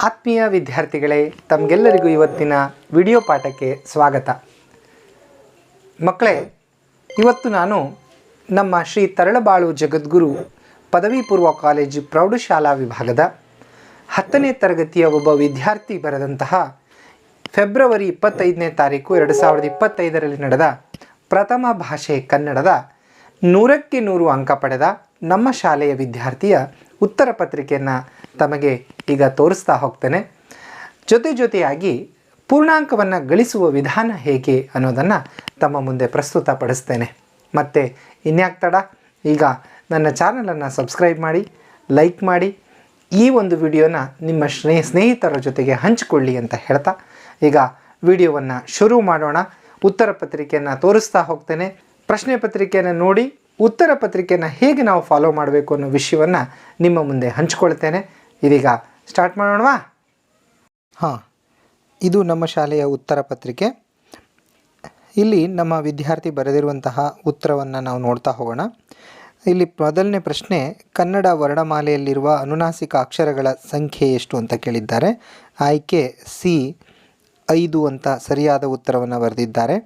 ಆತ್ಮೀಯ ವಿದ್ಯಾರ್ಥಿಗಳೇ, ತಮಗೆಲ್ಲರಿಗೂ ಇವತ್ತಿನ ವಿಡಿಯೋ ಪಾಠಕ್ಕೆ ಸ್ವಾಗತ. ಮಕ್ಕಳೇ, ಇವತ್ತು ನಾನು ನಮ್ಮ ಶ್ರೀ ತರಳಬಾಳು ಜಗದ್ಗುರು ಪದವಿ ಪೂರ್ವ ಕಾಲೇಜು ಪ್ರೌಢಶಾಲಾ ವಿಭಾಗದ ಹತ್ತನೇ ತರಗತಿಯ ಒಬ್ಬ ವಿದ್ಯಾರ್ಥಿ ಬರೆದಂತಹ ಫೆಬ್ರವರಿ ಇಪ್ಪತ್ತೈದನೇ ತಾರೀಕು ಎರಡು ಸಾವಿರದ ಇಪ್ಪತ್ತೈದರಲ್ಲಿ ನಡೆದ ಪ್ರಥಮ ಭಾಷೆ ಕನ್ನಡದ ನೂರಕ್ಕೆ ನೂರು ಅಂಕ ಪಡೆದ ನಮ್ಮ ಶಾಲೆಯ ವಿದ್ಯಾರ್ಥಿಯ ಉತ್ತರ ಪತ್ರಿಕೆಯನ್ನು ತಮಗೆ ಈಗ ತೋರಿಸ್ತಾ ಹೋಗ್ತೇನೆ. ಜೊತೆ ಜೊತೆಯಾಗಿ ಪೂರ್ಣಾಂಕವನ್ನು ಗಳಿಸುವ ವಿಧಾನ ಹೇಗೆ ಅನ್ನೋದನ್ನು ತಮ್ಮ ಮುಂದೆ ಪ್ರಸ್ತುತಪಡಿಸ್ತೇನೆ ಮತ್ತು ಇನ್ಯಾಕ್ ತಡ? ಈಗ ನನ್ನ ಚಾನಲನ್ನು ಸಬ್ಸ್ಕ್ರೈಬ್ ಮಾಡಿ ಲೈಕ್ ಮಾಡಿ, ಈ ಒಂದು ವಿಡಿಯೋನ ನಿಮ್ಮ ಸ್ನೇಹ, ಸ್ನೇಹಿತರ ಜೊತೆಗೆ ಹಂಚಿಕೊಳ್ಳಿ ಅಂತ ಹೇಳ್ತಾ, ಈಗ ವಿಡಿಯೋವನ್ನು ಶುರು ಮಾಡೋಣ. ಉತ್ತರ ಪತ್ರಿಕೆಯನ್ನು ತೋರಿಸ್ತಾ ಹೋಗ್ತೇನೆ. ಪ್ರಶ್ನೆ ಪತ್ರಿಕೆಯನ್ನು ನೋಡಿ, ಉತ್ತರ ಪತ್ರಿಕೆಯನ್ನು ಹೇಗೆ ನಾವು ಫಾಲೋ ಮಾಡಬೇಕು ಅನ್ನೋ ವಿಷಯವನ್ನು ನಿಮ್ಮ ಮುಂದೆ ಹಂಚ್ಕೊಳ್ತೇನೆ. ಇದೀಗ ಸ್ಟಾರ್ಟ್ ಮಾಡೋಣವಾ? ಹಾಂ, ಇದು ನಮ್ಮ ಶಾಲೆಯ ಉತ್ತರ ಪತ್ರಿಕೆ. ಇಲ್ಲಿ ನಮ್ಮ ವಿದ್ಯಾರ್ಥಿ ಬರೆದಿರುವಂತಹ ಉತ್ತರವನ್ನು ನಾವು ನೋಡ್ತಾ ಹೋಗೋಣ. ಇಲ್ಲಿ ಮೊದಲನೇ ಪ್ರಶ್ನೆ, ಕನ್ನಡ ವರ್ಣಮಾಲೆಯಲ್ಲಿರುವ ಅನುನಾಸಿಕ ಅಕ್ಷರಗಳ ಸಂಖ್ಯೆ ಎಷ್ಟು ಅಂತ ಕೇಳಿದ್ದಾರೆ. ಆಯ್ಕೆ ಸಿ, ಐದು ಅಂತ ಸರಿಯಾದ ಉತ್ತರವನ್ನು ಬರೆದಿದ್ದಾರೆ.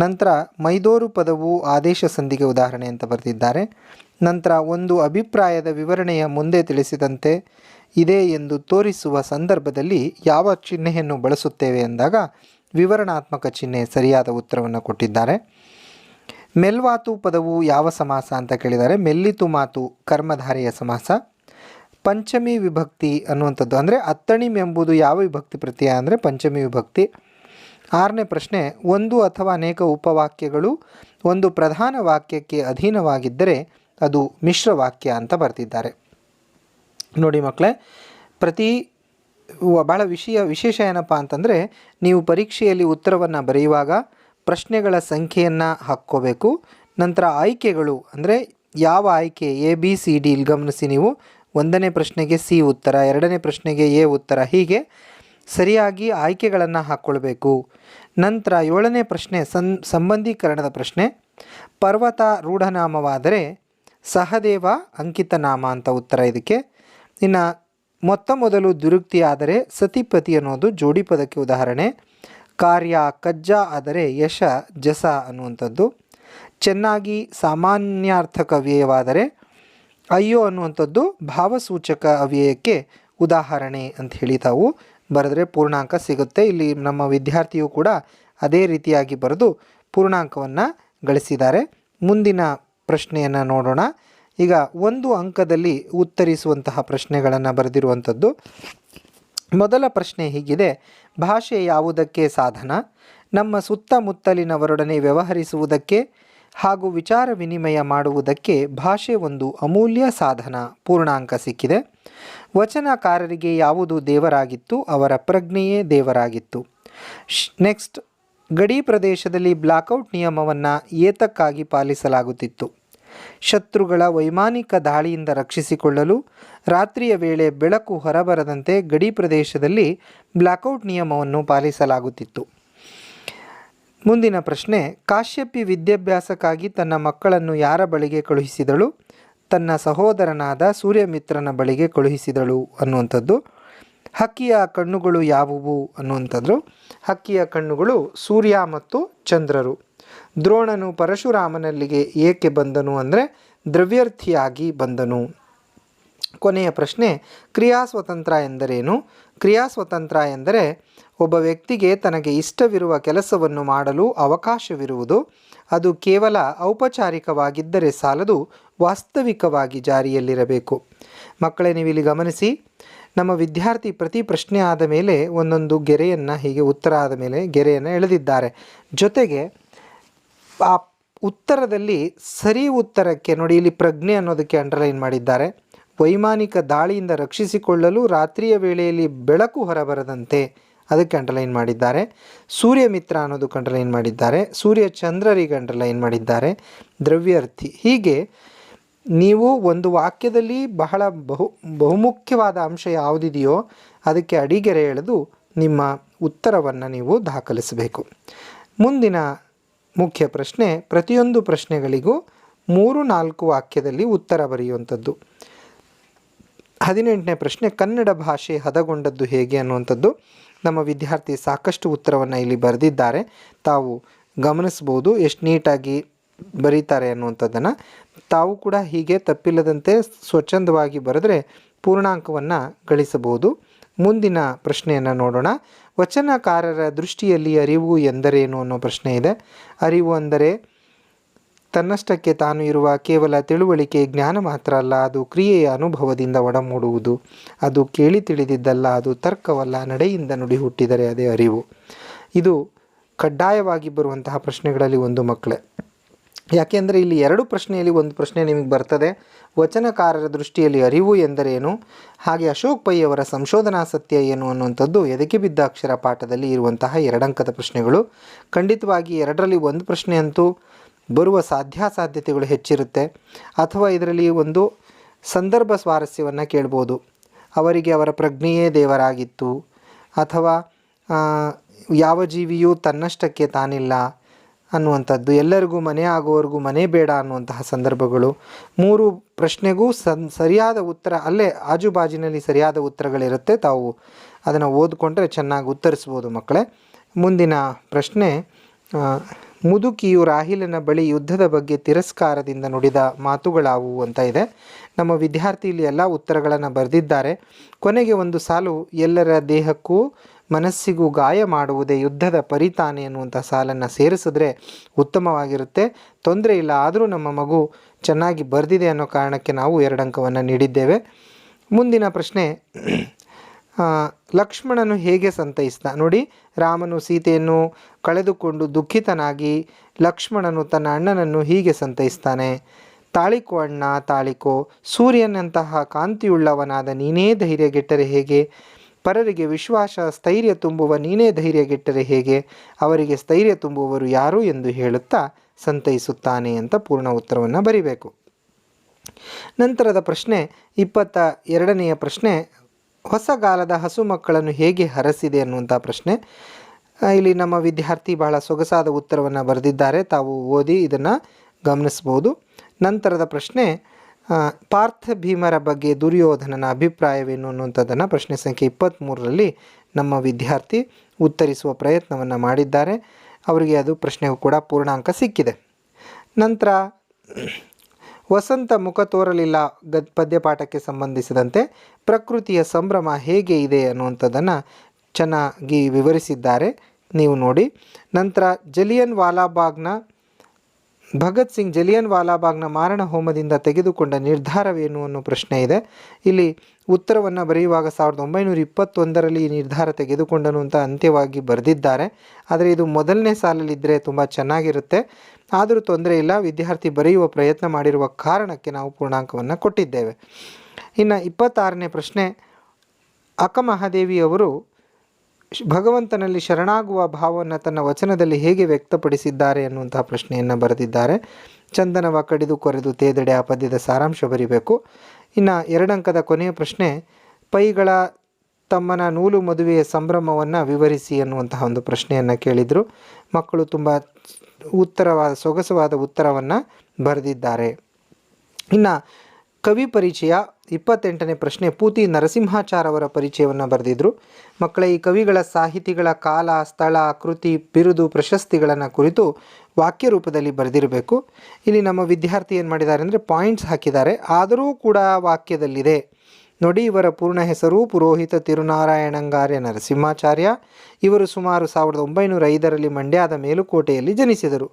ನಂತರ ಮೈದೋರು ಪದವು ಆದೇಶ ಸಂಧಿಗೆ ಉದಾಹರಣೆ ಅಂತ ಬರೆದಿದ್ದಾರೆ. ನಂತರ ಒಂದು ಅಭಿಪ್ರಾಯದ ವಿವರಣೆಯ ಮುಂದೆ ತಿಳಿಸಿದಂತೆ, ಇದೆ ಎಂದು ತೋರಿಸುವ ಸಂದರ್ಭದಲ್ಲಿ ಯಾವ ಚಿಹ್ನೆಯನ್ನು ಬಳಸುತ್ತೇವೆ ಎಂದಾಗ ವಿವರಣಾತ್ಮಕ ಚಿಹ್ನೆ ಸರಿಯಾದ ಉತ್ತರವನ್ನು ಕೊಟ್ಟಿದ್ದಾರೆ. ಮೆಲ್ವಾತು ಪದವು ಯಾವ ಸಮಾಸ ಅಂತ ಕೇಳಿದ್ದಾರೆ ಮೆಲ್ಲಿತು ಮಾತು ಕರ್ಮಧಾರೆಯ ಸಮಾಸ. ಪಂಚಮಿ ವಿಭಕ್ತಿ ಅನ್ನುವಂಥದ್ದು ಅಂದರೆ ಅತ್ತಣಿಮ್ ಎಂಬುದು ಯಾವ ವಿಭಕ್ತಿ ಪ್ರತ್ಯಯ ಅಂದರೆ ಪಂಚಮಿ ವಿಭಕ್ತಿ. ಆರನೇ ಪ್ರಶ್ನೆ, ಒಂದು ಅಥವಾ ಅನೇಕ ಉಪವಾಕ್ಯಗಳು ಒಂದು ಪ್ರಧಾನ ವಾಕ್ಯಕ್ಕೆ ಅಧೀನವಾಗಿದ್ದರೆ ಅದು ಮಿಶ್ರ ವಾಕ್ಯ ಅಂತ ಬರ್ತಿದ್ದಾರೆ ನೋಡಿ ಮಕ್ಕಳೇ, ಪ್ರತಿ ಭಾಳ ವಿಷಯ, ವಿಶೇಷ ಏನಪ್ಪ ಅಂತಂದರೆ, ನೀವು ಪರೀಕ್ಷೆಯಲ್ಲಿ ಉತ್ತರವನ್ನು ಬರೆಯುವಾಗ ಪ್ರಶ್ನೆಗಳ ಸಂಖ್ಯೆಯನ್ನು ಹಾಕ್ಕೋಬೇಕು. ನಂತರ ಆಯ್ಕೆಗಳು, ಅಂದರೆ ಯಾವ ಆಯ್ಕೆ, ಎ, ಬಿ, ಸಿ, ಡಿ, ಇಲ್ಲಿ ಗಮನಿಸಿ ನೀವು. ಒಂದನೇ ಪ್ರಶ್ನೆಗೆ ಸಿ ಉತ್ತರ, ಎರಡನೇ ಪ್ರಶ್ನೆಗೆ ಎ ಉತ್ತರ, ಹೀಗೆ ಸರಿಯಾಗಿ ಆಯ್ಕೆಗಳನ್ನು ಹಾಕ್ಕೊಳ್ಬೇಕು. ನಂತರ ಏಳನೇ ಪ್ರಶ್ನೆ, ಸಂ, ಸಂಬಂಧೀಕರಣದ ಪ್ರಶ್ನೆ. ಪರ್ವತ ರೂಢನಾಮವಾದರೆ ಸಹದೇವ ಅಂಕಿತ ನಾಮ ಅಂತ ಉತ್ತರ ಇದಕ್ಕೆ. ಇನ್ನು ಮೊತ್ತ ಮೊದಲು ದುರುಕ್ತಿ ಆದರೆ ಸತಿಪತಿ ಅನ್ನೋದು ಜೋಡಿ ಪದಕ್ಕೆ ಉದಾಹರಣೆ. ಕಾರ್ಯ ಕಜ್ಜ ಆದರೆ ಯಶ ಜಸ ಅನ್ನುವಂಥದ್ದು. ಚೆನ್ನಾಗಿ ಸಾಮಾನ್ಯಾರ್ಥಕ ಅವ್ಯಯವಾದರೆ ಅಯ್ಯೋ ಅನ್ನುವಂಥದ್ದು ಭಾವಸೂಚಕ ಅವ್ಯಯಕ್ಕೆ ಉದಾಹರಣೆ ಅಂತ ಹೇಳಿ ತಾವು ಬರೆದ್ರೆ ಪೂರ್ಣಾಂಕ ಸಿಗುತ್ತೆ. ಇಲ್ಲಿ ನಮ್ಮ ವಿದ್ಯಾರ್ಥಿಯು ಕೂಡ ಅದೇ ರೀತಿಯಾಗಿ ಬರೆದು ಪೂರ್ಣಾಂಕವನ್ನು ಗಳಿಸಿದ್ದಾರೆ. ಮುಂದಿನ ಪ್ರಶ್ನೆಯನ್ನು ನೋಡೋಣ. ಈಗ ಒಂದು ಅಂಕದಲ್ಲಿ ಉತ್ತರಿಸುವಂತಹ ಪ್ರಶ್ನೆಗಳನ್ನು ಬರೆದಿರುವಂಥದ್ದು. ಮೊದಲ ಪ್ರಶ್ನೆ ಹೀಗಿದೆ. ಭಾಷೆ ಯಾವುದಕ್ಕೆ ಸಾಧನ? ನಮ್ಮ ಸುತ್ತಮುತ್ತಲಿನವರೊಡನೆ ವ್ಯವಹರಿಸುವುದಕ್ಕೆ ಹಾಗೂ ವಿಚಾರ ವಿನಿಮಯ ಮಾಡುವುದಕ್ಕೆ ಭಾಷೆ ಒಂದು ಅಮೂಲ್ಯ ಸಾಧನ, ಪೂರ್ಣಾಂಕ ಸಿಕ್ಕಿದೆ. ವಚನಕಾರರಿಗೆ ಯಾವುದು ದೇವರಾಗಿತ್ತು? ಅವರ ಪ್ರಜ್ಞೆಯೇ ದೇವರಾಗಿತ್ತು. ನೆಕ್ಸ್ಟ್. ಗಡಿ ಪ್ರದೇಶದಲ್ಲಿ ಬ್ಲಾಕ್ಔಟ್ ನಿಯಮವನ್ನು ಏತಕ್ಕಾಗಿ ಪಾಲಿಸಲಾಗುತ್ತಿತ್ತು. ಶತ್ರುಗಳ ವೈಮಾನಿಕ ದಾಳಿಯಿಂದ ರಕ್ಷಿಸಿಕೊಳ್ಳಲು ರಾತ್ರಿಯ ವೇಳೆ ಬೆಳಕು ಹೊರಬರದಂತೆ ಗಡಿ ಪ್ರದೇಶದಲ್ಲಿ ಬ್ಲಾಕ್ಔಟ್ ನಿಯಮವನ್ನು ಪಾಲಿಸಲಾಗುತ್ತಿತ್ತು. ಮುಂದಿನ ಪ್ರಶ್ನೆ, ಕಾಶ್ಯಪಿ ವಿದ್ಯಾಭ್ಯಾಸಕ್ಕಾಗಿ ತನ್ನ ಮಕ್ಕಳನ್ನು ಯಾರ ಬಳಿಗೆ ಕಳುಹಿಸಿದಳು? ತನ್ನ ಸಹೋದರನಾದ ಸೂರ್ಯಮಿತ್ರನ ಬಳಿಗೆ ಕಳುಹಿಸಿದಳು ಅನ್ನುವಂಥದ್ದು. ಹಕ್ಕಿಯ ಕಣ್ಣುಗಳು ಯಾವುವು ಅನ್ನುವಂಥದ್ದು ಹಕ್ಕಿಯ ಕಣ್ಣುಗಳು ಸೂರ್ಯ ಮತ್ತು ಚಂದ್ರರು. ದ್ರೋಣನು ಪರಶುರಾಮನಲ್ಲಿಗೆ ಏಕೆ ಬಂದನು ಅಂದರೆ ದ್ರವ್ಯರ್ಥಿಯಾಗಿ ಬಂದನು. ಕೊನೆಯ ಪ್ರಶ್ನೆ, ಕ್ರಿಯಾ ಸ್ವತಂತ್ರ ಎಂದರೇನು? ಕ್ರಿಯಾ ಸ್ವತಂತ್ರ ಎಂದರೆ ಒಬ್ಬ ವ್ಯಕ್ತಿಗೆ ತನಗೆ ಇಷ್ಟವಿರುವ ಕೆಲಸವನ್ನು ಮಾಡಲು ಅವಕಾಶವಿರುವುದು. ಅದು ಕೇವಲ ಔಪಚಾರಿಕವಾಗಿದ್ದರೆ ಸಾಲದು ವಾಸ್ತವಿಕವಾಗಿ ಜಾರಿಯಲ್ಲಿರಬೇಕು. ಮಕ್ಕಳೇ ನೀವು ಇಲ್ಲಿ ಗಮನಿಸಿ ನಮ್ಮ ವಿದ್ಯಾರ್ಥಿ ಪ್ರತಿ ಪ್ರಶ್ನೆ ಆದ ಮೇಲೆ ಒಂದೊಂದು ಗೆರೆಯನ್ನು, ಹೀಗೆ ಉತ್ತರ ಆದ ಮೇಲೆ ಗೆರೆಯನ್ನು ಎಳೆದಿದ್ದಾರೆ. ಜೊತೆಗೆ ಆ ಉತ್ತರದಲ್ಲಿ ಸರಿ ಉತ್ತರಕ್ಕೆ ನೋಡಿ, ಇಲ್ಲಿ ಪ್ರಜ್ಞೆ ಅನ್ನೋದಕ್ಕೆ ಅಂಡರ್ಲೈನ್ ಮಾಡಿದ್ದಾರೆ. ವೈಮಾನಿಕ ದಾಳಿಯಿಂದ ರಕ್ಷಿಸಿಕೊಳ್ಳಲು ರಾತ್ರಿಯ ವೇಳೆಯಲ್ಲಿ ಬೆಳಕು ಹೊರಬರದಂತೆ ಅದಕ್ಕೆ ಅಂಡರ್ಲೈನ್ ಮಾಡಿದ್ದಾರೆ. ಸೂರ್ಯ ಮಿತ್ರ ಅನ್ನೋದಕ್ಕೆ ಅಂಡರ್ಲೈನ್ ಮಾಡಿದ್ದಾರೆ. ಸೂರ್ಯ ಚಂದ್ರರಿಗೆ ಅಂಡರ್ಲೈನ್ ಮಾಡಿದ್ದಾರೆ. ದ್ರವ್ಯರ್ಥಿ ಹೀಗೆ ನೀವು ಒಂದು ವಾಕ್ಯದಲ್ಲಿ ಬಹಳ ಬಹು, ಬಹುಮುಖ್ಯವಾದ ಅಂಶ ಯಾವುದಿದೆಯೋ ಅದಕ್ಕೆ ಅಡಿಗೆರೆ ಎಳೆದು ನಿಮ್ಮ ಉತ್ತರವನ್ನು ನೀವು ದಾಖಲಿಸಬೇಕು. ಮುಂದಿನ ಮುಖ್ಯ ಪ್ರಶ್ನೆ, ಪ್ರತಿಯೊಂದು ಪ್ರಶ್ನೆಗಳಿಗೂ ಮೂರು ನಾಲ್ಕು ವಾಕ್ಯದಲ್ಲಿ ಉತ್ತರ ಬರೆಯುವಂಥದ್ದು. ಹದಿನೆಂಟನೇ ಪ್ರಶ್ನೆ, ಕನ್ನಡ ಭಾಷೆ ಹದಗೊಂಡದ್ದು ಹೇಗೆ ಅನ್ನುವಂಥದ್ದು. ನಮ್ಮ ವಿದ್ಯಾರ್ಥಿ ಸಾಕಷ್ಟು ಉತ್ತರವನ್ನು ಇಲ್ಲಿ ಬರೆದಿದ್ದಾರೆ. ತಾವು ಗಮನಿಸ್ಬೋದು ಎಷ್ಟು ನೀಟಾಗಿ ಬರೀತಾರೆ ಅನ್ನುವಂಥದ್ದನ್ನು ತಾವು ಕೂಡ ಹೀಗೆ ತಪ್ಪಿಲ್ಲದಂತೆ ಸ್ವಚ್ಛಂದವಾಗಿ ಬರೆದ್ರೆ ಪೂರ್ಣಾಂಕವನ್ನು ಗಳಿಸಬಹುದು. ಮುಂದಿನ ಪ್ರಶ್ನೆಯನ್ನು ನೋಡೋಣ. ವಚನಕಾರರ ದೃಷ್ಟಿಯಲ್ಲಿ ಅರಿವು ಎಂದರೇನು ಅನ್ನೋ ಪ್ರಶ್ನೆ ಇದೆ. ಅರಿವು ಅಂದರೆ ತನ್ನಷ್ಟಕ್ಕೆ ತಾನು ಇರುವ ಕೇವಲ ತಿಳುವಳಿಕೆ ಜ್ಞಾನ ಮಾತ್ರ ಅಲ್ಲ, ಅದು ಕ್ರಿಯೆಯ ಅನುಭವದಿಂದ ಒಡಮೂಡುವುದು. ಅದು ಕೇಳಿ ತಿಳಿದಿದ್ದಲ್ಲ, ಅದು ತರ್ಕವಲ್ಲ, ನಡೆಯಿಂದ ನುಡಿ ಹುಟ್ಟಿದರೆ ಅದೇ ಅರಿವು. ಇದು ಕಡ್ಡಾಯವಾಗಿ ಬರುವಂತಹ ಪ್ರಶ್ನೆಗಳಲ್ಲಿ ಒಂದು ಮಕ್ಕಳೇ ಯಾಕೆಂದರೆ ಇಲ್ಲಿ ಎರಡು ಪ್ರಶ್ನೆಯಲ್ಲಿ ಒಂದು ಪ್ರಶ್ನೆ ನಿಮಗೆ ಬರ್ತದೆ. ವಚನಕಾರರ ದೃಷ್ಟಿಯಲ್ಲಿ ಅರಿವು ಎಂದರೇನು ಹಾಗೆ ಅಶೋಕ್ ಪೈ ಅವರ ಸಂಶೋಧನಾ ಸತ್ಯ ಏನು ಅನ್ನುವಂಥದ್ದು ಎದಕ್ಕೆ ಬಿದ್ದ ಅಕ್ಷರ ಪಾಠದಲ್ಲಿ ಇರುವಂತಹ ಎರಡಂಕದ ಪ್ರಶ್ನೆಗಳು. ಖಂಡಿತವಾಗಿ ಎರಡರಲ್ಲಿ ಒಂದು ಪ್ರಶ್ನೆ ಅಂತೂ ಬರುವ ಸಾಧ್ಯಾಸಾಧ್ಯತೆಗಳು ಹೆಚ್ಚಿರುತ್ತೆ. ಅಥವಾ ಇದರಲ್ಲಿ ಒಂದು ಸಂದರ್ಭ ಸ್ವಾರಸ್ಯವನ್ನು ಕೇಳ್ಬೋದು. ಅವರಿಗೆ ಅವರ ಪ್ರಜ್ಞೆಯೇ ದೇವರಾಗಿತ್ತು. ಅಥವಾ ಯಾವ ಜೀವಿಯೂ ತನ್ನಷ್ಟಕ್ಕೆ ತಾನಿಲ್ಲ. ಅನ್ನುವಂಥದ್ದು. ಎಲ್ಲರಿಗೂ ಮನೆ ಆಗುವವರೆಗೂ ಮನೆ ಬೇಡ ಅನ್ನುವಂತಹ ಸಂದರ್ಭಗಳು. ಮೂರು ಪ್ರಶ್ನೆಗೂ ಸನ್ ಸರಿಯಾದ ಉತ್ತರ, ಅಲ್ಲೇ ಆಜುಬಾಜಿನಲ್ಲಿ ಸರಿಯಾದ ಉತ್ತರಗಳಿರುತ್ತೆ. ತಾವು ಅದನ್ನು ಓದಿಕೊಂಡ್ರೆ ಚೆನ್ನಾಗಿ ಉತ್ತರಿಸ್ಬೋದು ಮಕ್ಕಳೇ. ಮುಂದಿನ ಪ್ರಶ್ನೆ ಮುದುಕಿಯು ರಾಹಿಲನ ಬಳಿ ಯುದ್ಧದ ಬಗ್ಗೆ ತಿರಸ್ಕಾರದಿಂದ ನುಡಿದ ಮಾತುಗಳಾವುವು ಅಂತ ಇದೆ. ನಮ್ಮ ವಿದ್ಯಾರ್ಥಿ ಇಲ್ಲಿ ಎಲ್ಲ ಉತ್ತರಗಳನ್ನು ಬರೆದಿದ್ದಾರೆ. ಕೊನೆಗೆ ಒಂದು ಸಾಲು, ಎಲ್ಲರ ದೇಹಕ್ಕೂ ಮನಸ್ಸಿಗೂ ಗಾಯ ಮಾಡುವುದೇ ಯುದ್ಧದ ಪರಿತಾನೆ ಅನ್ನುವಂಥ ಸಾಲನ್ನು ಸೇರಿಸಿದ್ರೆ ಉತ್ತಮವಾಗಿರುತ್ತೆ. ತೊಂದರೆ ಇಲ್ಲ, ಆದರೂ ನಮ್ಮ ಮಗು ಚೆನ್ನಾಗಿ ಬರೆದಿದೆ ಅನ್ನೋ ಕಾರಣಕ್ಕೆ ನಾವು ಎರಡಂಕವನ್ನು ನೀಡಿದ್ದೇವೆ. ಮುಂದಿನ ಪ್ರಶ್ನೆ ಲಕ್ಷ್ಮಣನು ಹೇಗೆ ಸಂತೈಸಿದ? ನೋಡಿ, ರಾಮನು ಸೀತೆಯನ್ನು ಕಳೆದುಕೊಂಡು ದುಃಖಿತನಾಗಿ ಲಕ್ಷ್ಮಣನು ತನ್ನ ಅಣ್ಣನನ್ನು ಹೀಗೆ ಸಂತೈಸ್ತಾನೆ, ತಾಳಿಕೋ ಅಣ್ಣ, ತಾಳಿಕೋ, ಸೂರ್ಯನಂತಹ ಕಾಂತಿಯುಳ್ಳವನಾದ ನೀನೇ ಧೈರ್ಯಗೆಟ್ಟರೆ ಹೇಗೆ? ಪರರಿಗೆ ವಿಶ್ವಾಸ, ಸ್ಥೈರ್ಯ ತುಂಬುವ ನೀನೇ ಧೈರ್ಯಗೆಟ್ಟರೆ ಹೇಗೆ? ಅವರಿಗೆ ಸ್ಥೈರ್ಯ ತುಂಬುವವರು ಯಾರು ಎಂದು ಹೇಳುತ್ತಾ ಸಂತೈಸುತ್ತಾನೆ ಅಂತ ಪೂರ್ಣ ಉತ್ತರವನ್ನು ಬರಿಬೇಕು. ನಂತರದ ಪ್ರಶ್ನೆ, ಇಪ್ಪತ್ತ ಎರಡನೆಯ ಪ್ರಶ್ನೆ ಹೊಸಗಾಲದ ಹಸು ಮಕ್ಕಳನ್ನು ಹೇಗೆ ಹರಸಿದೆ ಅನ್ನುವಂಥ ಪ್ರಶ್ನೆ. ಇಲ್ಲಿ ನಮ್ಮ ವಿದ್ಯಾರ್ಥಿ ಬಹಳ ಸೊಗಸಾದ ಉತ್ತರವನ್ನು ಬರೆದಿದ್ದಾರೆ. ತಾವು ಓದಿ ಇದನ್ನು ಗಮನಿಸ್ಬೋದು. ನಂತರದ ಪ್ರಶ್ನೆ ಪಾರ್ಥ ಭೀಮರ ಬಗ್ಗೆ ದುರ್ಯೋಧನನ ಅಭಿಪ್ರಾಯವೇನು ಅನ್ನುವಂಥದ್ದನ್ನು ಪ್ರಶ್ನೆ ಸಂಖ್ಯೆ ಇಪ್ಪತ್ತ್ಮೂರರಲ್ಲಿ ನಮ್ಮ ವಿದ್ಯಾರ್ಥಿ ಉತ್ತರಿಸುವ ಪ್ರಯತ್ನವನ್ನು ಮಾಡಿದ್ದಾರೆ. ಅವರಿಗೆ ಅದು ಪ್ರಶ್ನೆಗೂ ಕೂಡ ಪೂರ್ಣಾಂಕ ಸಿಕ್ಕಿದೆ. ನಂತರ, ವಸಂತ ಮುಖ ತೋರಲಿಲ್ಲ ಗದ್ ಪದ್ಯಪಾಠಕ್ಕೆ ಸಂಬಂಧಿಸಿದಂತೆ ಪ್ರಕೃತಿಯ ಸಂಭ್ರಮ ಹೇಗೆ ಇದೆ ಅನ್ನುವಂಥದ್ದನ್ನು ಚೆನ್ನಾಗಿ ವಿವರಿಸಿದ್ದಾರೆ. ನೀವು ನೋಡಿ. ನಂತರ, ಜಲಿಯನ್ ವಾಲಾಬಾಗ್ನ ಭಗತ್ ಸಿಂಗ್ ಜಲಿಯನ್ ವಾಲಾಬಾಗ್ನ ಮಾರಣ ಹೋಮದಿಂದ ತೆಗೆದುಕೊಂಡ ನಿರ್ಧಾರವೇನು ಅನ್ನೋ ಪ್ರಶ್ನೆ ಇದೆ. ಇಲ್ಲಿ ಉತ್ತರವನ್ನು ಬರೆಯುವಾಗ ಸಾವಿರದ ಒಂಬೈನೂರ ಇಪ್ಪತ್ತೊಂದರಲ್ಲಿ ಈ ನಿರ್ಧಾರ ತೆಗೆದುಕೊಂಡನು ಅಂತ ಅಂತ್ಯವಾಗಿ ಬರೆದಿದ್ದಾರೆ. ಆದರೆ ಇದು ಮೊದಲನೇ ಸಾಲಲ್ಲಿದ್ದರೆ ತುಂಬ ಚೆನ್ನಾಗಿರುತ್ತೆ. ಆದರೂ ತೊಂದರೆ ಇಲ್ಲ, ವಿದ್ಯಾರ್ಥಿ ಬರೆಯುವ ಪ್ರಯತ್ನ ಮಾಡಿರುವ ಕಾರಣಕ್ಕೆ ನಾವು ಪೂರ್ಣಾಂಕವನ್ನು ಕೊಟ್ಟಿದ್ದೇವೆ. ಇನ್ನು ಇಪ್ಪತ್ತಾರನೇ ಪ್ರಶ್ನೆ ಅಕ್ಕಮಹಾದೇವಿ ಅವರು ಶ್- ಭಗವಂತನಲ್ಲಿ ಶರಣಾಗುವ ಭಾವವನ್ನು ತನ್ನ ವಚನದಲ್ಲಿ ಹೇಗೆ ವ್ಯಕ್ತಪಡಿಸಿದ್ದಾರೆ ಅನ್ನುವಂತಹ ಪ್ರಶ್ನೆಯನ್ನು ಬರೆದಿದ್ದಾರೆ. ಚಂದನವ ಕಡಿದು ಕೊರೆದು ತೇದಡೆ ಆ ಪದ್ಯದ ಸಾರಾಂಶ ಬರೀಬೇಕು. ಇನ್ನು ಎರಡಂಕದ ಕೊನೆಯ ಪ್ರಶ್ನೆ, ಪೈಗಳ ತಮ್ಮನ ನೂಲು ಮದುವೆಯ ಸಂಭ್ರಮವನ್ನು ವಿವರಿಸಿ ಅನ್ನುವಂತಹ ಒಂದು ಪ್ರಶ್ನೆಯನ್ನು ಕೇಳಿದರು. ಮಕ್ಕಳು ತುಂಬ ಉತ್ತರವಾದ, ಸೊಗಸವಾದ ಉತ್ತರವನ್ನು ಬರೆದಿದ್ದಾರೆ. ಇನ್ನು ಕವಿ ಪರಿಚಯ ಇಪ್ಪತ್ತೆಂಟನೇ ಪ್ರಶ್ನೆ ಪೂತಿ ನರಸಿಂಹಾಚಾರ್ ಅವರ ಪರಿಚಯವನ್ನು ಬರೆದಿದ್ರು. ಮಕ್ಕಳ, ಈ ಕವಿಗಳ ಸಾಹಿತಿಗಳ ಕಾಲ, ಸ್ಥಳ, ಕೃತಿ, ಬಿರುದು, ಪ್ರಶಸ್ತಿಗಳನ್ನು ಕುರಿತು ವಾಕ್ಯ ರೂಪದಲ್ಲಿ ಬರೆದಿರಬೇಕು. ಇಲ್ಲಿ ನಮ್ಮ ವಿದ್ಯಾರ್ಥಿ ಏನು ಮಾಡಿದ್ದಾರೆ ಅಂದರೆ ಪಾಯಿಂಟ್ಸ್ ಹಾಕಿದ್ದಾರೆ. ಆದರೂ ಕೂಡ ವಾಕ್ಯದಲ್ಲಿದೆ. ನೋಡಿ, ಇವರ ಪೂರ್ಣ ಹೆಸರು ಪುರೋಹಿತ ತಿರುನಾರಾಯಣಂಗಾರ್ಯ ನರಸಿಂಹಾಚಾರ್ಯ. ಇವರು ಸುಮಾರು ಸಾವಿರದ ಒಂಬೈನೂರ ಐದರಲ್ಲಿ ಮಂಡ್ಯದ ಮೇಲುಕೋಟೆಯಲ್ಲಿ ಜನಿಸಿದರು.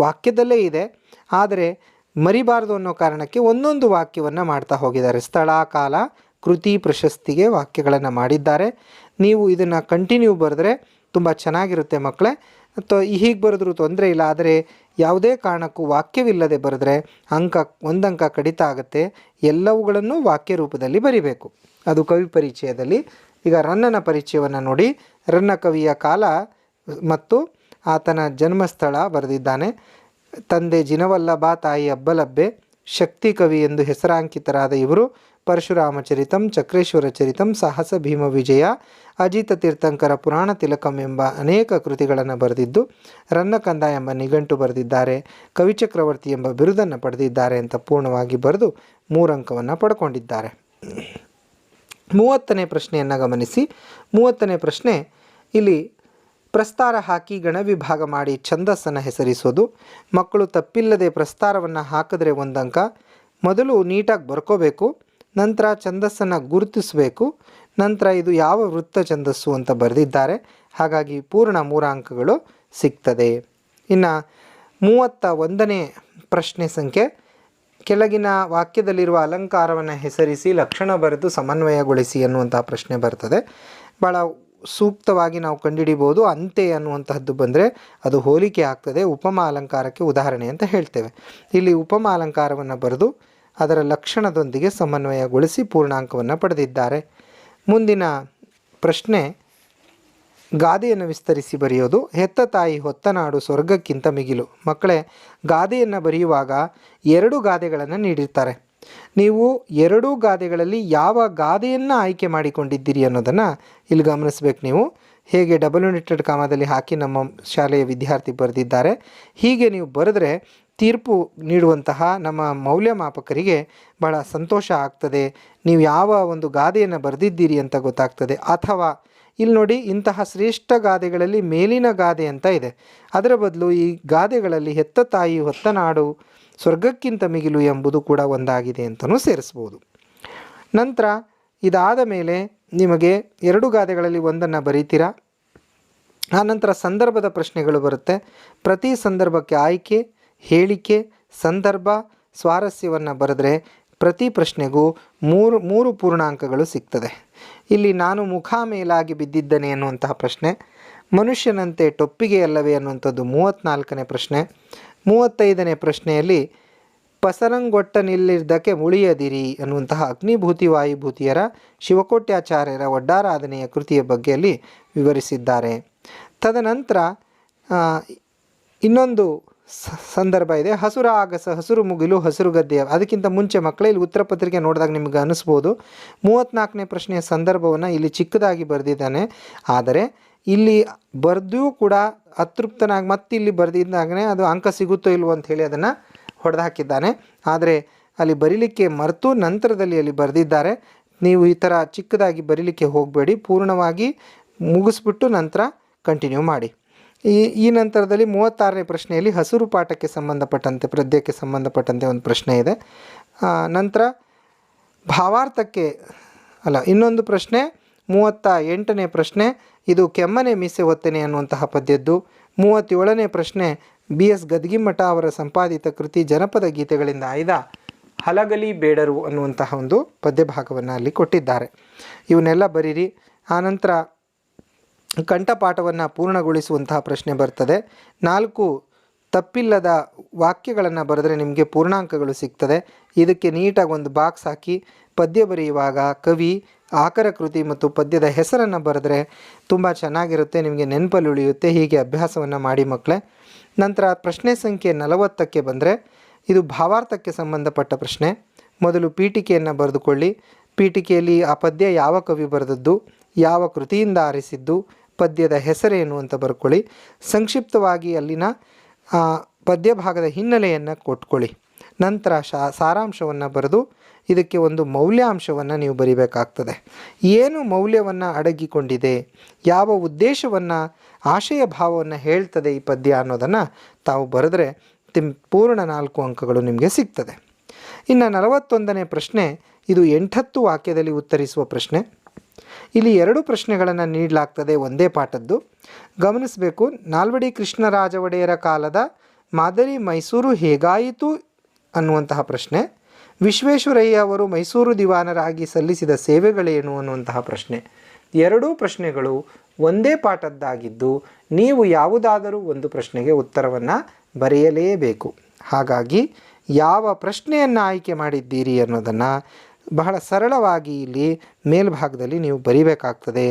ವಾಕ್ಯದಲ್ಲೇ ಇದೆ. ಆದರೆ ಮರಿಬಾರದು ಅನ್ನೋ ಕಾರಣಕ್ಕೆ ಒಂದೊಂದು ವಾಕ್ಯವನ್ನು ಮಾಡ್ತಾ ಹೋಗಿದ್ದಾರೆ. ಸ್ಥಳ, ಕಾಲ, ಕೃತಿ, ಪ್ರಶಸ್ತಿಗೆ ವಾಕ್ಯಗಳನ್ನು ಮಾಡಿದ್ದಾರೆ. ನೀವು ಇದನ್ನು ಕಂಟಿನ್ಯೂ ಬರೆದ್ರೆ ತುಂಬ ಚೆನ್ನಾಗಿರುತ್ತೆ ಮಕ್ಕಳೇ ಅಥವಾ ಹೀಗೆ ಬರೆದ್ರೂ ತೊಂದರೆ ಇಲ್ಲ, ಆದರೆ ಯಾವುದೇ ಕಾರಣಕ್ಕೂ ವಾಕ್ಯವಿಲ್ಲದೆ ಬರೆದ್ರೆ ಅಂಕ, ಒಂದಂಕ ಕಡಿತ ಆಗುತ್ತೆ. ಎಲ್ಲವುಗಳನ್ನು ವಾಕ್ಯ ರೂಪದಲ್ಲಿ ಬರಿಬೇಕು. ಅದು ಕವಿ ಪರಿಚಯದಲ್ಲಿ. ಈಗ ರನ್ನನ ಪರಿಚಯವನ್ನು ನೋಡಿ. ರನ್ನ ಕವಿಯ ಕಾಲ ಮತ್ತು ಆತನ ಜನ್ಮಸ್ಥಳ ಬರೆದಿದ್ದಾನೆ. ತಂದೆ ಜಿನವಲ್ಲಭ ತಾಯಿ ಅಬ್ಬಲಬ್ಬೆ, ಶಕ್ತಿ ಕವಿ ಎಂದು ಹೆಸರಾಂಕಿತರಾದ ಇವರು ಪರಶುರಾಮ ಚರಿತಂ ಚಕ್ರೇಶ್ವರ ಚರಿತಂ ಸಾಹಸ ಭೀಮ ವಿಜಯ, ಅಜಿತ ತೀರ್ಥಂಕರ ಪುರಾಣ ತಿಲಕಂ ಎಂಬ ಅನೇಕ ಕೃತಿಗಳನ್ನು ಬರೆದಿದ್ದು, ರನ್ನಕಂದ ಎಂಬ ನಿಘಂಟು ಬರೆದಿದ್ದಾರೆ, ಕವಿಚಕ್ರವರ್ತಿ ಎಂಬ ಬಿರುದನ್ನು ಪಡೆದಿದ್ದಾರೆ ಅಂತ ಪೂರ್ಣವಾಗಿ ಬರೆದು ಮೂರಂಕವನ್ನು ಪಡ್ಕೊಂಡಿದ್ದಾರೆ. ಮೂವತ್ತನೇ ಪ್ರಶ್ನೆಯನ್ನು ಗಮನಿಸಿ. ಮೂವತ್ತನೇ ಪ್ರಶ್ನೆ, ಇಲ್ಲಿ ಪ್ರಸ್ತಾರ ಹಾಕಿ ಗಣವಿಭಾಗ ಮಾಡಿ ಛಂದಸ್ಸನ್ನು ಹೆಸರಿಸೋದು. ಮಕ್ಕಳು ತಪ್ಪಿಲ್ಲದೆ ಪ್ರಸ್ತಾರವನ್ನು ಹಾಕಿದ್ರೆ ಒಂದು ಅಂಕ ಮೊದಲು ನೀಟಾಗಿ ಬರ್ಕೋಬೇಕು. ನಂತರ ಛಂದಸ್ಸನ್ನು ಗುರುತಿಸಬೇಕು. ನಂತರ ಇದು ಯಾವ ವೃತ್ತ ಛಂದಸ್ಸು ಅಂತ ಬರೆದಿದ್ದಾರೆ. ಹಾಗಾಗಿ ಪೂರ್ಣ ಮೂರು ಅಂಕಗಳು ಸಿಗ್ತದೆ. ಇನ್ನು ಮೂವತ್ತ ಒಂದನೇ ಪ್ರಶ್ನೆ ಸಂಖ್ಯೆ. ಕೆಳಗಿನ ವಾಕ್ಯದಲ್ಲಿರುವ ಅಲಂಕಾರವನ್ನು ಹೆಸರಿಸಿ ಲಕ್ಷಣ ಬರೆದು ಸಮನ್ವಯಗೊಳಿಸಿ ಅನ್ನುವಂಥ ಪ್ರಶ್ನೆ ಬರ್ತದೆ. ಭಾಳ ಸೂಕ್ತವಾಗಿ ನಾವು ಕಂಡುಹಿಡಿಬೋದು, ಅಂತೆ ಅನ್ನುವಂತಹದ್ದು ಬಂದರೆ ಅದು ಹೋಲಿಕೆ ಆಗ್ತದೆ, ಉಪಮ ಅಲಂಕಾರಕ್ಕೆ ಉದಾಹರಣೆ ಅಂತ ಹೇಳ್ತೇವೆ. ಇಲ್ಲಿ ಉಪಮ ಅಲಂಕಾರವನ್ನು ಬರೆದು ಅದರ ಲಕ್ಷಣದೊಂದಿಗೆ ಸಮನ್ವಯಗೊಳಿಸಿ ಪೂರ್ಣಾಂಕವನ್ನು ಪಡೆದಿದ್ದಾರೆ. ಮುಂದಿನ ಪ್ರಶ್ನೆ, ಗಾದೆಯನ್ನು ವಿಸ್ತರಿಸಿ ಬರೆಯೋದು, ಹೆತ್ತ ತಾಯಿ ಹೊತ್ತ ನಾಡು ಸ್ವರ್ಗಕ್ಕಿಂತ ಮಿಗಿಲು. ಮಕ್ಕಳೇ, ಗಾದೆಯನ್ನು ಬರೆಯುವಾಗ ಎರಡು ಗಾದೆಗಳನ್ನು ನೀಡಿರ್ತಾರೆ. ನೀವು ಎರಡೂ ಗಾದೆಗಳಲ್ಲಿ ಯಾವ ಗಾದೆಯನ್ನು ಆಯ್ಕೆ ಮಾಡಿಕೊಂಡಿದ್ದೀರಿ ಅನ್ನೋದನ್ನು ಇಲ್ಲಿ ಗಮನಿಸ್ಬೇಕು ನೀವು. ಹೇಗೆ ಡಬಲ್ ಯುನಿಟೆಡ್ ಕಾಮದಲ್ಲಿ ಹಾಕಿ ನಮ್ಮ ಶಾಲೆಯ ವಿದ್ಯಾರ್ಥಿ ಬರೆದಿದ್ದಾರೆ. ಹೀಗೆ ನೀವು ಬರೆದ್ರೆ ತೀರ್ಪು ನೀಡುವಂತಹ ನಮ್ಮ ಮೌಲ್ಯಮಾಪಕರಿಗೆ ಬಹಳ ಸಂತೋಷ ಆಗ್ತದೆ. ನೀವು ಯಾವ ಒಂದು ಗಾದೆಯನ್ನು ಬರೆದಿದ್ದೀರಿ ಅಂತ ಗೊತ್ತಾಗ್ತದೆ. ಅಥವಾ ಇಲ್ಲಿ ನೋಡಿ ಇಂತಹ ಶ್ರೇಷ್ಠ ಗಾದೆಗಳಲ್ಲಿ ಮೇಲಿನ ಗಾದೆ ಅಂತ ಇದೆ. ಅದರ ಬದಲು ಈ ಗಾದೆಗಳಲ್ಲಿ ಹೆತ್ತ ತಾಯಿ ಹೊತ್ತ ನಾಡು ಸ್ವರ್ಗಕ್ಕಿಂತ ಮಿಗಿಲು ಎಂಬುದು ಕೂಡ ಒಂದಾಗಿದೆ ಅಂತಲೂ ಸೇರಿಸ್ಬೋದು. ನಂತರ ಇದಾದ ಮೇಲೆ ನಿಮಗೆ ಎರಡು ಗಾದೆಗಳಲ್ಲಿ ಒಂದನ್ನು ಬರೀತೀರಾ? ಆನಂತರ ಸಂದರ್ಭದ ಪ್ರಶ್ನೆಗಳು ಬರುತ್ತೆ. ಪ್ರತಿ ಸಂದರ್ಭಕ್ಕೆ ಆಯ್ಕೆ, ಹೇಳಿಕೆ, ಸಂದರ್ಭ, ಸ್ವಾರಸ್ಯವನ್ನು ಬರೆದ್ರೆ ಪ್ರತಿ ಪ್ರಶ್ನೆಗೂ ಮೂರು ಮೂರು ಪೂರ್ಣಾಂಕಗಳು ಸಿಗ್ತದೆ. ಇಲ್ಲಿ ನಾನು ಮುಖ ಮೇಲಾಗಿ ಬಿದ್ದಿದ್ದೇನೆ ಅನ್ನುವಂತಹ ಪ್ರಶ್ನೆ, ಮನುಷ್ಯನಂತೆ ಟೊಪ್ಪಿಗೆ ಅಲ್ಲವೇ ಅನ್ನುವಂಥದ್ದು ಮೂವತ್ತ್ನಾಲ್ಕನೇ ಪ್ರಶ್ನೆ ಮೂವತ್ತೈದನೇ ಪ್ರಶ್ನೆಯಲ್ಲಿ ಪಸರಂಗೊಟ್ಟ ನಿಲ್ಲಿದ್ದಕ್ಕೆ ಮುಳಿಯದಿರಿ ಅನ್ನುವಂತಹ ಅಗ್ನಿಭೂತಿ ವಾಯುಭೂತಿಯರ ಶಿವಕೋಟ್ಯಾಚಾರ್ಯರ ಒಡ್ಡಾರಾಧನೆಯ ಕೃತಿಯ ಬಗ್ಗೆಯಲ್ಲಿ ವಿವರಿಸಿದ್ದಾರೆ. ತದನಂತರ ಇನ್ನೊಂದು ಸಂದರ್ಭ ಇದೆ. ಹಸುರ ಆಗಸ, ಹಸುರು ಮುಗಿಲು, ಹಸಿರು ಗದ್ದೆಯ, ಅದಕ್ಕಿಂತ ಮುಂಚೆ ಮಕ್ಕಳೇ ಇಲ್ಲಿ ಉತ್ತರ ಪತ್ರಿಕೆ ನೋಡಿದಾಗ ನಿಮಗೆ ಅನಿಸ್ಬೋದು. ಮೂವತ್ತ್ನಾಲ್ಕನೇ ಪ್ರಶ್ನೆಯ ಸಂದರ್ಭವನ್ನು ಇಲ್ಲಿ ಚಿಕ್ಕದಾಗಿ ಬರೆದಿದ್ದಾನೆ. ಆದರೆ ಇಲ್ಲಿ ಬರೆದೂ ಕೂಡ ಅತೃಪ್ತನಾಗಿ ಮತ್ತೆ ಇಲ್ಲಿ ಬರೆದಿದ್ದಾಗನೇ ಅದು ಅಂಕ ಸಿಗುತ್ತೋ ಇಲ್ವೋ ಅಂತ ಹೇಳಿ ಅದನ್ನು ಹೊಡೆದು ಹಾಕಿದ್ದಾನೆ ಆದರೆ ಅಲ್ಲಿ ಬರೀಲಿಕ್ಕೆ ಮರೆತು ನಂತರದಲ್ಲಿ ಅಲ್ಲಿ ಬರೆದಿದ್ದಾರೆ. ನೀವು ಈ ಥರ ಚಿಕ್ಕದಾಗಿ ಬರೀಲಿಕ್ಕೆ ಹೋಗಬೇಡಿ. ಪೂರ್ಣವಾಗಿ ಮುಗಿಸ್ಬಿಟ್ಟು ನಂತರ ಕಂಟಿನ್ಯೂ ಮಾಡಿ. ಈ ಈ ನಂತರದಲ್ಲಿ ಮೂವತ್ತಾರನೇ ಪ್ರಶ್ನೆಯಲ್ಲಿ ಹಸಿರು ಪಾಠಕ್ಕೆ ಸಂಬಂಧಪಟ್ಟಂತೆ ಪ್ರದ್ಯಕ್ಕೆ ಸಂಬಂಧಪಟ್ಟಂತೆ ಒಂದು ಪ್ರಶ್ನೆ ಇದೆ. ನಂತರ ಭಾವಾರ್ಥಕ್ಕೆ ಅಲ್ಲ, ಇನ್ನೊಂದು ಪ್ರಶ್ನೆ ಮೂವತ್ತ ಎಂಟನೇ ಪ್ರಶ್ನೆ, ಇದು ಕೆಮ್ಮನೆ ಮೀಸೆ ಒತ್ತನೆ ಅನ್ನುವಂತಹ ಪದ್ಯದ್ದು. ಮೂವತ್ತೇಳನೇ ಪ್ರಶ್ನೆ, ಬಿ ಎಸ್ ಗದ್ಗಿಮಠ ಅವರ ಸಂಪಾದಿತ ಕೃತಿ ಜನಪದ ಗೀತೆಗಳಿಂದ ಆಯ್ದ? ಹಲಗಲಿ ಬೇಡರು ಅನ್ನುವಂತಹ ಒಂದು ಪದ್ಯ ಭಾಗವನ್ನು ಅಲ್ಲಿ ಕೊಟ್ಟಿದ್ದಾರೆ. ಇವನ್ನೆಲ್ಲ ಬರೀರಿ. ಆನಂತರ ಕಂಠಪಾಠವನ್ನು ಪೂರ್ಣಗೊಳಿಸುವಂತಹ ಪ್ರಶ್ನೆ ಬರ್ತದೆ. ನಾಲ್ಕು ತಪ್ಪಿಲ್ಲದ ವಾಕ್ಯಗಳನ್ನು ಬರೆದರೆ ನಿಮಗೆ ಪೂರ್ಣಾಂಕಗಳು ಸಿಗ್ತದೆ. ಇದಕ್ಕೆ ನೀಟಾಗಿ ಒಂದು ಬಾಕ್ಸ್ ಹಾಕಿ, ಪದ್ಯ ಬರೆಯುವಾಗ ಕವಿ, ಆಕರ ಕೃತಿ ಮತ್ತು ಪದ್ಯದ ಹೆಸರನ್ನು ಬರೆದ್ರೆ ತುಂಬ ಚೆನ್ನಾಗಿರುತ್ತೆ, ನಿಮಗೆ ನೆನಪಲ್ಲಿ ಉಳಿಯುತ್ತೆ. ಹೀಗೆ ಅಭ್ಯಾಸವನ್ನು ಮಾಡಿ ಮಕ್ಕಳೇ ನಂತರ ಪ್ರಶ್ನೆ ಸಂಖ್ಯೆ ನಲವತ್ತಕ್ಕೆ ಬಂದರೆ, ಇದು ಭಾವಾರ್ಥಕ್ಕೆ ಸಂಬಂಧಪಟ್ಟ ಪ್ರಶ್ನೆ. ಮೊದಲು ಪೀಠಿಕೆಯನ್ನು ಬರೆದುಕೊಳ್ಳಿ. ಪೀಠಿಕೆಯಲ್ಲಿ ಆ ಪದ್ಯ ಯಾವ ಕವಿ ಬರೆದದ್ದು, ಯಾವ ಕೃತಿಯಿಂದ ಆರಿಸಿದ್ದು, ಪದ್ಯದ ಹೆಸರೇನು ಅಂತ ಬರ್ಕೊಳ್ಳಿ. ಸಂಕ್ಷಿಪ್ತವಾಗಿ ಅಲ್ಲಿನ ಆ, ಪದ್ಯಭಾಗದ ಹಿನ್ನೆಲೆಯನ್ನು ಕೊಟ್ಕೊಳ್ಳಿ. ನಂತರ ಶಾ ಸಾರಾಂಶವನ್ನು ಬರೆದು ಇದಕ್ಕೆ ಒಂದು ಮೌಲ್ಯಾಂಶವನ್ನು ನೀವು ಬರಿಬೇಕಾಗ್ತದೆ. ಏನು ಮೌಲ್ಯವನ್ನು ಅಡಗಿಕೊಂಡಿದೆ? ಯಾವ ಉದ್ದೇಶವನ್ನು ಆಶಯ ಭಾವವನ್ನು ಹೇಳ್ತದೆ ಈ ಪದ್ಯ ಅನ್ನೋದನ್ನು ತಾವು ಬರೆದ್ರೆ ತಿಮ್ ಪೂರ್ಣ ನಾಲ್ಕು ಅಂಕಗಳು ನಿಮಗೆ ಸಿಗ್ತದೆ. ಇನ್ನು ನಲವತ್ತೊಂದನೇ ಪ್ರಶ್ನೆ ಇದು ಎಂಟತ್ತು ವಾಕ್ಯದಲ್ಲಿ ಉತ್ತರಿಸುವ ಪ್ರಶ್ನೆ. ಇಲ್ಲಿ ಎರಡು ಪ್ರಶ್ನೆಗಳನ್ನು ನೀಡಲಾಗ್ತದೆ ಒಂದೇ ಪಾಠದ್ದು. ಗಮನಿಸಬೇಕು, ನಾಲ್ವಡಿ ಕೃಷ್ಣರಾಜ ಒಡೆಯರ ಕಾಲದ ಮಾದರಿ ಮೈಸೂರು ಹೇಗಾಯಿತು ಅನ್ನುವಂತಹ ಪ್ರಶ್ನೆ. ವಿಶ್ವೇಶ್ವರಯ್ಯ ಅವರು ಮೈಸೂರು ದಿವಾನರಾಗಿ ಸಲ್ಲಿಸಿದ ಸೇವೆಗಳೇನು ಅನ್ನುವಂತಹ ಪ್ರಶ್ನೆ. ಎರಡೂ ಪ್ರಶ್ನೆಗಳು ಒಂದೇ ಪಾಠದ್ದಾಗಿದ್ದು, ನೀವು ಯಾವುದಾದರೂ ಒಂದು ಪ್ರಶ್ನೆಗೆ ಉತ್ತರವನ್ನು ಬರೆಯಲೇಬೇಕು. ಹಾಗಾಗಿ ಯಾವ ಪ್ರಶ್ನೆಯನ್ನು ಆಯ್ಕೆ ಮಾಡಿದ್ದೀರಿ ಅನ್ನೋದನ್ನು ಬಹಳ ಸರಳವಾಗಿ ಇಲ್ಲಿ ಮೇಲ್ಭಾಗದಲ್ಲಿ ನೀವು ಬರಿಬೇಕಾಗ್ತದೆ.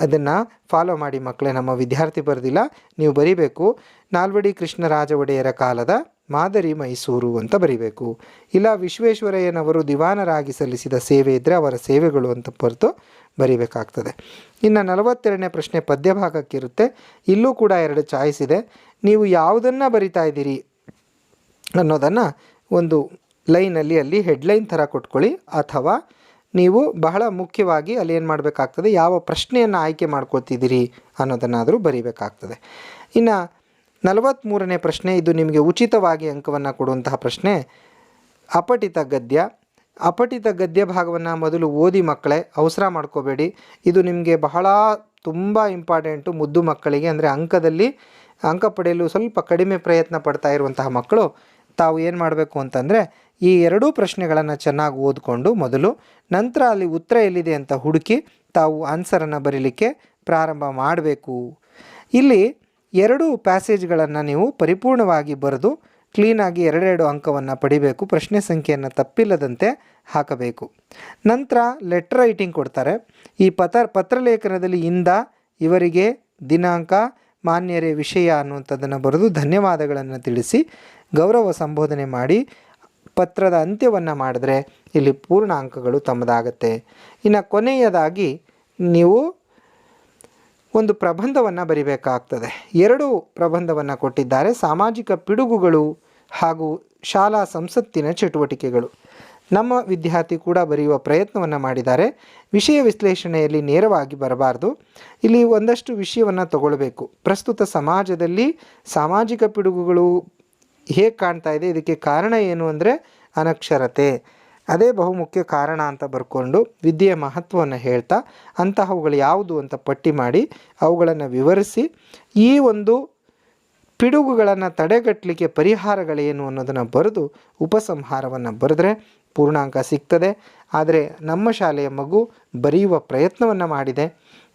ಅದನ್ನು ಫಾಲೋ ಮಾಡಿ ಮಕ್ಕಳೇ, ನಮ್ಮ ವಿದ್ಯಾರ್ಥಿ ಬರೆದಿಲ್ಲ, ನೀವು ಬರಿಬೇಕು. ನಾಲ್ವಡಿ ಕೃಷ್ಣರಾಜ ಒಡೆಯರ ಕಾಲದ ಮಾದರಿ ಮೈಸೂರು ಅಂತ ಬರಿಬೇಕು. ಇಲ್ಲ ವಿಶ್ವೇಶ್ವರಯ್ಯನವರು ದಿವಾನರಾಗಿ ಸಲ್ಲಿಸಿದ ಸೇವೆ ಇದ್ದರೆ ಅವರ ಸೇವೆಗಳು ಅಂತ ಬರೆದು ಬರಿಬೇಕಾಗ್ತದೆ. ಇನ್ನು ನಲವತ್ತೆರಡನೇ ಪ್ರಶ್ನೆ ಪದ್ಯ ಭಾಗಕ್ಕಿರುತ್ತೆ ಇಲ್ಲೂ ಕೂಡ ಎರಡು ಚಾಯ್ಸ್ ಇದೆ. ನೀವು ಯಾವುದನ್ನು ಬರಿತಾ ಇದ್ದೀರಿ ಅನ್ನೋದನ್ನು ಒಂದು ಲೈನಲ್ಲಿ ಅಲ್ಲಿ ಹೆಡ್ಲೈನ್ ಥರ ಕೊಟ್ಕೊಳ್ಳಿ. ಅಥವಾ ನೀವು ಬಹಳ ಮುಖ್ಯವಾಗಿ ಅಲ್ಲಿ ಏನು ಮಾಡಬೇಕಾಗ್ತದೆ, ಯಾವ ಪ್ರಶ್ನೆಯನ್ನು ಆಯ್ಕೆ ಮಾಡ್ಕೋತಿದ್ದೀರಿ ಅನ್ನೋದನ್ನಾದರೂ ಬರೀಬೇಕಾಗ್ತದೆ. ಇನ್ನು ನಲವತ್ತ್ಮೂರನೇ ಪ್ರಶ್ನೆ, ಇದು ನಿಮಗೆ ಉಚಿತವಾಗಿ ಅಂಕವನ್ನು ಕೊಡುವಂತಹ ಪ್ರಶ್ನೆ. ಅಪಠಿತ ಗದ್ಯ. ಅಪಠಿತ ಗದ್ಯ ಭಾಗವನ್ನು ಮೊದಲು ಓದಿ ಮಕ್ಕಳೇ, ಅವಸರ ಮಾಡ್ಕೋಬೇಡಿ. ಇದು ನಿಮಗೆ ಬಹಳ ತುಂಬ ಇಂಪಾರ್ಟೆಂಟು ಮುದ್ದು ಮಕ್ಕಳಿಗೆ, ಅಂದರೆ ಅಂಕದಲ್ಲಿ ಅಂಕ ಪಡೆಯಲು ಸ್ವಲ್ಪ ಕಡಿಮೆ ಪ್ರಯತ್ನ ಪಡ್ತಾ ಇರುವಂತಹ ಮಕ್ಕಳು ತಾವು ಏನು ಮಾಡಬೇಕು ಅಂತಂದರೆ, ಈ ಎರಡೂ ಪ್ರಶ್ನೆಗಳನ್ನು ಚೆನ್ನಾಗಿ ಓದಿಕೊಂಡು ಮೊದಲು ನಂತರ ಅಲ್ಲಿ ಉತ್ತರ ಎಲ್ಲಿದೆ ಅಂತ ಹುಡುಕಿ ತಾವು ಆನ್ಸರನ್ನು ಬರೀಲಿಕ್ಕೆ ಪ್ರಾರಂಭ ಮಾಡಬೇಕು. ಇಲ್ಲಿ ಎರಡು ಪ್ಯಾಸೇಜ್ಗಳನ್ನು ನೀವು ಪರಿಪೂರ್ಣವಾಗಿ ಬರೆದು ಕ್ಲೀನಾಗಿ ಎರಡೆರಡು ಅಂಕವನ್ನು ಪಡಿಬೇಕು, ಪ್ರಶ್ನೆ ಸಂಖ್ಯೆಯನ್ನು ತಪ್ಪಿಲ್ಲದಂತೆ ಹಾಕಬೇಕು. ನಂತರ ಲೆಟರ್ ರೈಟಿಂಗ್ ಕೊಡ್ತಾರೆ. ಈ ಪತ್ರ, ಪತ್ರಲೇಖನದಲ್ಲಿ ಇಂದ ಇವರಿಗೆ ದಿನಾಂಕ ಮಾನ್ಯರೇ ವಿಷಯ ಅನ್ನುವಂಥದ್ದನ್ನು ಬರೆದು ಧನ್ಯವಾದಗಳನ್ನು ತಿಳಿಸಿ ಗೌರವ ಸಂಬೋಧನೆ ಮಾಡಿ ಪತ್ರದ ಅಂತ್ಯವನ್ನು ಮಾಡಿದ್ರೆ ಇಲ್ಲಿ ಪೂರ್ಣ ಅಂಕಗಳು ತಮ್ಮದಾಗತ್ತೆ. ಇನ್ನು ಕೊನೆಯದಾಗಿ ನೀವು ಒಂದು ಪ್ರಬಂಧವನ್ನು ಬರಿಬೇಕಾಗ್ತದೆ. ಎರಡು ಪ್ರಬಂಧವನ್ನು ಕೊಟ್ಟಿದ್ದಾರೆ. ಸಾಮಾಜಿಕ ಪಿಡುಗುಗಳು ಹಾಗೂ ಶಾಲಾ ಸಂಸತ್ತಿನ ಚಟುವಟಿಕೆಗಳು. ನಮ್ಮ ವಿದ್ಯಾರ್ಥಿ ಕೂಡ ಬರೆಯುವ ಪ್ರಯತ್ನವನ್ನು ಮಾಡಿದ್ದಾರೆ. ವಿಷಯ ವಿಶ್ಲೇಷಣೆಯಲ್ಲಿ ನೇರವಾಗಿ ಬರಬಾರ್ದು. ಇಲ್ಲಿ ಒಂದಷ್ಟು ವಿಷಯವನ್ನು ತಗೊಳ್ಬೇಕು. ಪ್ರಸ್ತುತ ಸಮಾಜದಲ್ಲಿ ಸಾಮಾಜಿಕ ಪಿಡುಗುಗಳು ಹೇಗೆ ಕಾಣ್ತಾ ಇದೆ, ಇದಕ್ಕೆ ಕಾರಣ ಏನು ಅಂದರೆ ಅನಕ್ಷರತೆ. ಅದೇ ಬಹುಮುಖ್ಯ ಕಾರಣ ಅಂತ ಬರ್ಕೊಂಡು ವಿದ್ಯೆಯ ಮಹತ್ವವನ್ನು ಹೇಳ್ತಾ, ಅಂತಹವುಗಳು ಯಾವುದು ಅಂತ ಪಟ್ಟಿ ಮಾಡಿ ಅವುಗಳನ್ನು ವಿವರಿಸಿ, ಈ ಒಂದು ಪಿಡುಗುಗಳನ್ನು ತಡೆಗಟ್ಟಲಿಕ್ಕೆ ಪರಿಹಾರಗಳೇನು ಅನ್ನೋದನ್ನು ಬರೆದು ಉಪಸಂಹಾರವನ್ನು ಬರೆದ್ರೆ ಪೂರ್ಣಾಂಕ ಸಿಗ್ತದೆ. ಆದರೆ ನಮ್ಮ ಶಾಲೆಯ ಮಗು ಬರೆಯುವ ಪ್ರಯತ್ನವನ್ನು ಮಾಡಿದೆ.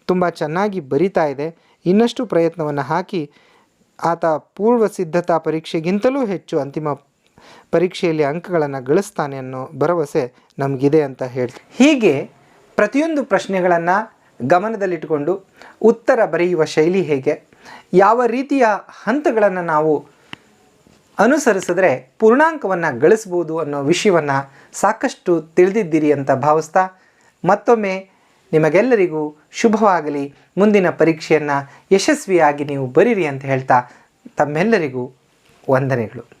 ತುಂಬ ಚೆನ್ನಾಗಿ ಬರಿತಾ ಇದೆ. ಇನ್ನಷ್ಟು ಪ್ರಯತ್ನವನ್ನು ಹಾಕಿ ಆತ ಪೂರ್ವ ಸಿದ್ಧತಾ ಪರೀಕ್ಷೆಗಿಂತಲೂ ಹೆಚ್ಚು ಅಂತಿಮ ಪರೀಕ್ಷೆಯಲ್ಲಿ ಅಂಕಗಳನ್ನು ಗಳಿಸ್ತಾನೆ ಅನ್ನೋ ಭರವಸೆ ನಮಗಿದೆ ಅಂತ ಹೇಳಿ ಹೀಗೆ ಪ್ರತಿಯೊಂದು ಪ್ರಶ್ನೆಗಳನ್ನು ಗಮನದಲ್ಲಿಟ್ಟುಕೊಂಡು ಉತ್ತರ ಬರೆಯುವ ಶೈಲಿ ಹೇಗೆ? ಯಾವ ರೀತಿಯ ಹಂತಗಳನ್ನು ನಾವು ಅನುಸರಿಸಿದ್ರೆ ಪೂರ್ಣಾಂಕವನ್ನು ಗಳಿಸ್ಬೋದು ಅನ್ನೋ ವಿಷಯವನ್ನು ಸಾಕಷ್ಟು ತಿಳಿದಿದ್ದೀರಿ ಅಂತ ಭಾವಿಸ್ತಾ ಮತ್ತೊಮ್ಮೆ ನಿಮಗೆಲ್ಲರಿಗೂ ಶುಭವಾಗಲಿ. ಮುಂದಿನ ಪರೀಕ್ಷೆಯನ್ನು ಯಶಸ್ವಿಯಾಗಿ ನೀವು ಬರೀರಿ ಅಂತ ಹೇಳ್ತಾ ತಮ್ಮೆಲ್ಲರಿಗೂ ವಂದನೆಗಳು.